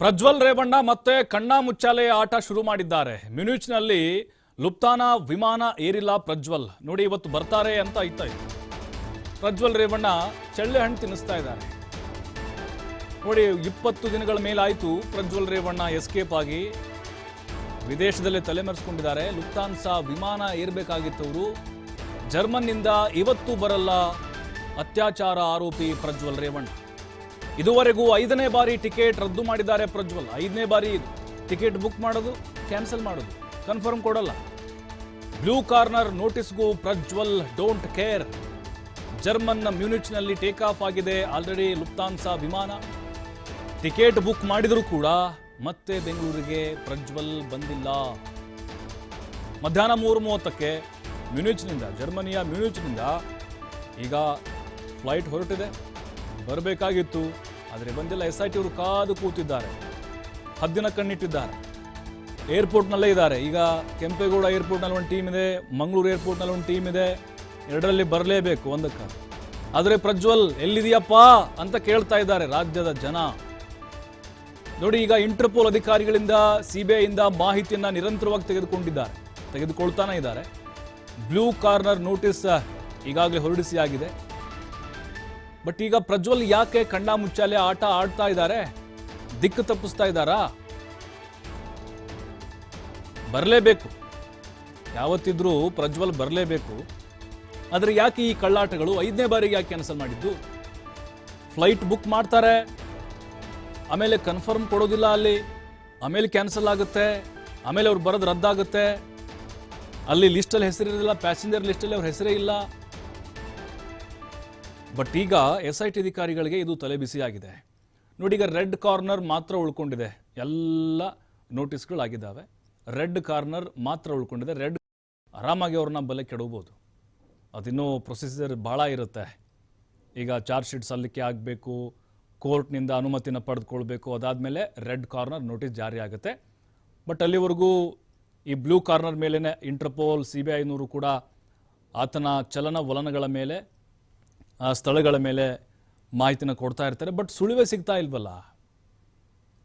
ಪ್ರಜ್ವಲ್ ರೇವಣ್ಣ ಮತ್ತೆ ಕಣ್ಣ ಮುಚ್ಚಾಲೆ ಆಟ ಶುರು ಮಾಡಿದ್ದಾರೆ. ಮ್ಯೂನಿಚ್ನಲ್ಲಿ ಲುಪ್ತಾನ ವಿಮಾನ ಏರಿಲ್ಲ ಪ್ರಜ್ವಲ್. ನೋಡಿ ಇವತ್ತು ಬರ್ತಾರೆ ಅಂತ ಇತ್ತ ಪ್ರಜ್ವಲ್ ರೇವಣ್ಣ ಚಳ್ಳೆ ಹಣ್ಣು ತಿನ್ನಿಸ್ತಾ ಇದ್ದಾರೆ. ನೋಡಿ ಇಪ್ಪತ್ತು ದಿನಗಳ ಮೇಲಾಯಿತು ಪ್ರಜ್ವಲ್ ರೇವಣ್ಣ ಎಸ್ಕೇಪ್ ಆಗಿ ವಿದೇಶದಲ್ಲೇ ತಲೆಮರೆಸ್ಕೊಂಡಿದ್ದಾರೆ ಲುಪ್ತಾನ್ಸಾ ವಿಮಾನ ಏರ್ಬೇಕಾಗಿತ್ತು ಅವರು ಜರ್ಮನ್ನಿಂದ ಇವತ್ತು ಬರಲ್ಲ ಅತ್ಯಾಚಾರ ಆರೋಪಿ ಪ್ರಜ್ವಲ್ ರೇವಣ್ಣ. ಇದುವರೆಗೂ ಐದನೇ ಬಾರಿ ಟಿಕೆಟ್ ರದ್ದು ಮಾಡಿದ್ದಾರೆ ಪ್ರಜ್ವಲ್. ಐದನೇ ಬಾರಿ ಟಿಕೆಟ್ ಬುಕ್ ಮಾಡೋದು, ಕ್ಯಾನ್ಸಲ್ ಮಾಡೋದು. ಕನ್ಫರ್ಮ್ ಕೊಡಲ್ಲ. ಬ್ಲೂ ಕಾರ್ನರ್ ನೋಟಿಸ್ಗೂ ಪ್ರಜ್ವಲ್ ಡೋಂಟ್ ಕೇರ್. ಜರ್ಮನ್ನ ಮ್ಯೂನಿಚ್ನಲ್ಲಿ ಟೇಕ್ ಆಫ್ ಆಗಿದೆ ಆಲ್ರೆಡಿ ಲುಪ್ತಾನ್ಸ ವಿಮಾನ. ಟಿಕೆಟ್ ಬುಕ್ ಮಾಡಿದರೂ ಕೂಡ ಮತ್ತೆ ಬೆಂಗಳೂರಿಗೆ ಪ್ರಜ್ವಲ್ ಬಂದಿಲ್ಲ. ಮಧ್ಯಾಹ್ನ ಮೂರು ಮೂವತ್ತಕ್ಕೆ ಮ್ಯೂನಿಚ್ನಿಂದ, ಜರ್ಮನಿಯ ಮ್ಯೂನಿಚ್ನಿಂದ ಈಗ ಫ್ಲೈಟ್ ಹೊರಟಿದೆ. ಬರಬೇಕಾಗಿತ್ತು. ಆದರೆ ಬಂದಿಲ್ಲ. ಎಸ್ ಐ ಟಿ ಅವರು ಕಾದು ಕೂತಿದ್ದಾರೆ. ಹದ್ದಿನ ಕಣ್ಣಿಟ್ಟಿದ್ದಾರೆ. ಏರ್ಪೋರ್ಟ್ನಲ್ಲೇ ಇದ್ದಾರೆ. ಈಗ ಕೆಂಪೇಗೌಡ ಏರ್ಪೋರ್ಟ್ನಲ್ಲಿ ಒಂದು ಟೀಮ್ ಇದೆ, ಮಂಗಳೂರು ಏರ್ಪೋರ್ಟ್ನಲ್ಲಿ ಒಂದು ಟೀಮ್ ಇದೆ. ಎರಡರಲ್ಲಿ ಬರಲೇಬೇಕು ಒಂದಕ್ಕೆ. ಆದರೆ ಪ್ರಜ್ವಲ್, ಎಲ್ಲಿದೆಯಪ್ಪ ಅಂತ ಕೇಳ್ತಾ ಇದ್ದಾರೆ ರಾಜ್ಯದ ಜನ. ನೋಡಿ, ಈಗ ಇಂಟರ್ಪೋಲ್ ಅಧಿಕಾರಿಗಳಿಂದ ಸಿಬಿಐ ಇಂದ ಮಾಹಿತಿಯನ್ನು ನಿರಂತರವಾಗಿ ತೆಗೆದುಕೊಂಡಿದ್ದಾರೆ. ತೆಗೆದುಕೊಳ್ತಾನೆ ಇದ್ದಾರೆ. ಬ್ಲೂ ಕಾರ್ನರ್ ನೋಟಿಸ್ ಈಗಾಗಲೇ ಹೊರಡಿಸಿ ಆಗಿದೆ ಬಟ್ ಈಗ ಪ್ರಜ್ವಲ್ ಯಾಕೆ ಕಣ್ಣ ಮುಚ್ಚಾಲೆ ಆಟ ಆಡ್ತಾ ಇದ್ದಾರೆ? ದಿಕ್ಕು ತಪ್ಪಿಸ್ತಾ ಇದ್ದಾರಾ? ಬರಲೇಬೇಕು. ಯಾವತ್ತಿದ್ರೂ ಪ್ರಜ್ವಲ್ ಬರಲೇಬೇಕು. ಆದರೆ ಯಾಕೆ ಈ ಕಳ್ಳಾಟಗಳು? ಐದನೇ ಬಾರಿಗೆ ಯಾಕೆ ಕ್ಯಾನ್ಸಲ್ ಮಾಡಿದ್ದು? ಫ್ಲೈಟ್ ಬುಕ್ ಮಾಡ್ತಾರೆ. ಆಮೇಲೆ ಕನ್ಫರ್ಮ್ ಕೊಡೋದಿಲ್ಲ ಅಲ್ಲಿ. ಆಮೇಲೆ ಕ್ಯಾನ್ಸಲ್ ಆಗುತ್ತೆ. ಆಮೇಲೆ ಅವ್ರು ಬರೋದು ರದ್ದಾಗುತ್ತೆ. ಅಲ್ಲಿ ಲಿಸ್ಟಲ್ಲಿ ಹೆಸರಿರಲಿಲ್ಲ ಪ್ಯಾಸೆಂಜರ್ ಲಿಸ್ಟಲ್ಲಿ ಅವ್ರ ಹೆಸರೇ ಇಲ್ಲ. ಬಟ್ ಈಗ ಎಸ್ ಐ ಟಿ ಅಧಿಕಾರಿಗಳಿಗೆ ಇದು ತಲೆಬಿಸಿಯಾಗಿದೆ ನೋಡಿ, ಈಗ ರೆಡ್ ಕಾರ್ನರ್ ಮಾತ್ರ ಉಳ್ಕೊಂಡಿದೆ. ಎಲ್ಲ ನೋಟಿಸ್ಗಳಾಗಿದ್ದಾವೆ. ರೆಡ್ ಕಾರ್ನರ್ ಮಾತ್ರ ಉಳ್ಕೊಂಡಿದೆ. ರೆಡ್ ಆರಾಮಾಗಿ ಅವ್ರನ್ನ ಬಲೆ ಕೆಡಬಹುದು ಅದಿನ್ನೂ ಪ್ರೊಸೀಜರ್ ಭಾಳ ಇರುತ್ತೆ. ಈಗ ಚಾರ್ಜ್ ಶೀಟ್ ಸಲ್ಲಿಕೆ ಆಗಬೇಕು, ಕೋರ್ಟ್ನಿಂದ ಅನುಮತಿನ ಪಡೆದುಕೊಳ್ಬೇಕು. ಅದಾದಮೇಲೆ ರೆಡ್ ಕಾರ್ನರ್ ನೋಟಿಸ್ ಜಾರಿ ಆಗುತ್ತೆ. ಬಟ್ ಅಲ್ಲಿವರೆಗೂ ಈ ಬ್ಲೂ ಕಾರ್ನರ್ ಮೇಲೇ ಇಂಟರ್ಪೋಲ್ ಸಿ ಬಿ ಐನವರು ಕೂಡ ಆತನ ಚಲನವಲನಗಳ ಮೇಲೆ ಆ ಸ್ಥಳಗಳ ಮೇಲೆ ಮಾಹಿತಿನ ಕೊಡ್ತಾ ಇರ್ತಾರೆ, ಬಟ್ ಸುಳಿವೆ ಸಿಗ್ತಾ ಇಲ್ವಲ್ಲ?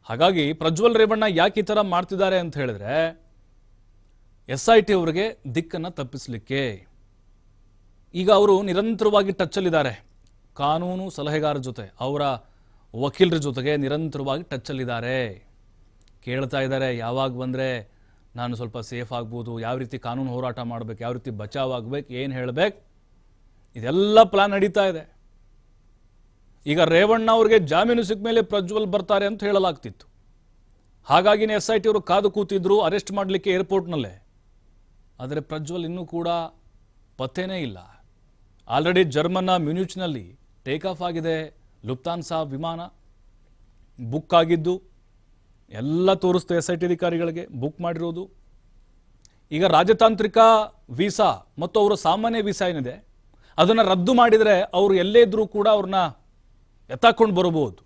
ಹಾಗಾಗಿ ಪ್ರಜ್ವಲ್ ರೇವಣ್ಣ ಯಾಕೆ ಈ ಥರ ಮಾಡ್ತಿದ್ದಾರೆ ಅಂತ ಹೇಳಿದ್ರೆ, ಎಸ್ ಐ ಟಿ ಅವರಿಗೆ ದಿಕ್ಕನ್ನು ತಪ್ಪಿಸಲಿಕ್ಕೆ. ಈಗ ಅವರು ನಿರಂತರವಾಗಿ ಟಚ್ಚಲ್ಲಿದ್ದಾರೆ ಕಾನೂನು ಸಲಹೆಗಾರರ ಜೊತೆ, ಅವರ ವಕೀಲರ ಜೊತೆಗೆ ನಿರಂತರವಾಗಿ ಟಚ್ಚಲ್ಲಿದ್ದಾರೆ ಕೇಳ್ತಾ ಇದ್ದಾರೆ, ಯಾವಾಗ ಬಂದರೆ ನಾನು ಸ್ವಲ್ಪ ಸೇಫ್ ಆಗ್ಬೋದು, ಯಾವ ರೀತಿ ಕಾನೂನು ಹೋರಾಟ ಮಾಡಬೇಕು, ಯಾವ ರೀತಿ ಬಚಾವ್ ಆಗ್ಬೇಕು, ಏನು ಹೇಳಬೇಕು? ಇದೆಲ್ಲ ಪ್ಲಾನ್ ನಡೀತಾ ಇದೆ. ಈಗ ರೇವಣ್ಣ ಅವ್ರಿಗೆ ಜಾಮೀನು ಸಿಕ್ಕ ಮೇಲೆ ಪ್ರಜ್ವಲ್ ಬರ್ತಾರೆ ಅಂತ ಹೇಳಲಾಗ್ತಿತ್ತು. ಹಾಗಾಗಿನೇ ಎಸ್ ಐ ಟಿ ಅವರು ಕಾದು ಕೂತಿದ್ರು ಅರೆಸ್ಟ್ ಮಾಡಲಿಕ್ಕೆ ಏರ್ಪೋರ್ಟ್ನಲ್ಲೇ ಆದರೆ ಪ್ರಜ್ವಲ್ ಇನ್ನೂ ಕೂಡ ಪತ್ತೆನೇ ಇಲ್ಲ. ಆಲ್ರೆಡಿ ಜರ್ಮನ್ನ ಮ್ಯೂನಿಚ್ನಲ್ಲಿ ಟೇಕ್ ಆಫ್ ಆಗಿದೆ ಲುಪ್ತಾನ್ಸಾ ವಿಮಾನ ಬುಕ್ ಆಗಿದ್ದು, ಎಲ್ಲ ತೋರಿಸ್ತು ಎಸ್ ಐ ಟಿ ಅಧಿಕಾರಿಗಳಿಗೆ ಬುಕ್ ಮಾಡಿರೋದು. ಈಗ ರಾಜತಾಂತ್ರಿಕ ವೀಸಾ ಮತ್ತು ಅವರ ಸಾಮಾನ್ಯ ವೀಸಾ ಏನಿದೆ? ಅದನ್ನು ರದ್ದು ಮಾಡಿದರೆ ಅವರು ಎಲ್ಲೇ ಇದ್ರೂ ಕೂಡ ಅವ್ರನ್ನ ಎತ್ತಾಕೊಂಡು ಬರಬಹುದು.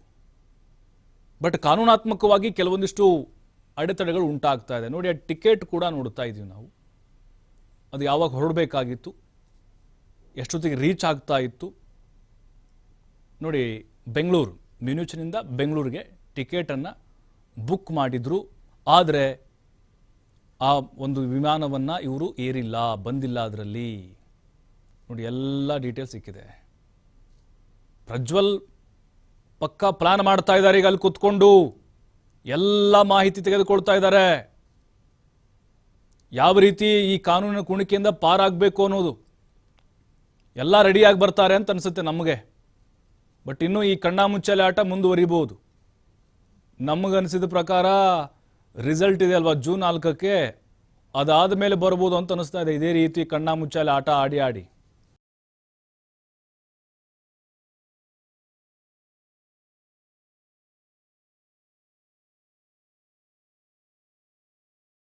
ಬಟ್ ಕಾನೂನಾತ್ಮಕವಾಗಿ ಕೆಲವೊಂದಿಷ್ಟು ಅಡೆತಡೆಗಳು ಉಂಟಾಗ್ತಾ ಇದೆ. ನೋಡಿ, ಆ ಟಿಕೆಟ್ ಕೂಡ ನೋಡ್ತಾ ಇದ್ದೀವಿ ನಾವು. ಅದು ಯಾವಾಗ ಹೊರಡಬೇಕಾಗಿತ್ತು, ಎಷ್ಟೊತ್ತಿಗೆ ರೀಚ್ ಆಗ್ತಾ ಇತ್ತು. ನೋಡಿ, ಬೆಂಗಳೂರು, ಮಿನುಚಿನಿಂದ ಬೆಂಗಳೂರಿಗೆ ಟಿಕೆಟನ್ನು ಬುಕ್ ಮಾಡಿದರು. ಆದರೆ ಆ ಒಂದು ವಿಮಾನವನ್ನು ಇವರು ಏರಿಲ್ಲ, ಬಂದಿಲ್ಲ ಅದರಲ್ಲಿ. ನೋಡಿ, ಎಲ್ಲ ಡೀಟೇಲ್ಸ್ ಸಿಕ್ಕಿದೆ. ಪ್ರಜ್ವಲ್ ಪಕ್ಕಾ ಪ್ಲಾನ್ ಮಾಡ್ತಾ ಇದ್ದಾರೆ ಈಗ ಅಲ್ಲಿ ಕುತ್ಕೊಂಡು. ಎಲ್ಲ ಮಾಹಿತಿ ತೆಗೆದುಕೊಳ್ತಾ ಇದ್ದಾರೆ ಯಾವ ರೀತಿ ಈ ಕಾನೂನಿನ ಕುಣಿಕೆಯಿಂದ ಪಾರಾಗಬೇಕು ಅನ್ನೋದು. ಎಲ್ಲ ರೆಡಿಯಾಗಿ ಬರ್ತಾರೆ ಅಂತ ಅನಿಸುತ್ತೆ ನಮಗೆ. ಬಟ್ ಇನ್ನೂ ಈ ಕಣ್ಣಾಮುಚ್ಚಾಲೆ ಆಟ ಮುಂದುವರಿಬಹುದು. ನಮಗನಿಸಿದ ಪ್ರಕಾರ ರಿಸಲ್ಟ್ ಇದೆ ಅಲ್ವಾ ಜೂನ್ ನಾಲ್ಕಕ್ಕೆ? ಅದಾದ ಮೇಲೆ ಬರ್ಬೋದು ಅಂತ ಅನಿಸ್ತಾ ಇದೆ. ಇದೇ ರೀತಿ ಕಣ್ಣಾಮುಚ್ಚಾಲೆ ಆಟ ಆಡಿ ಆಡಿ.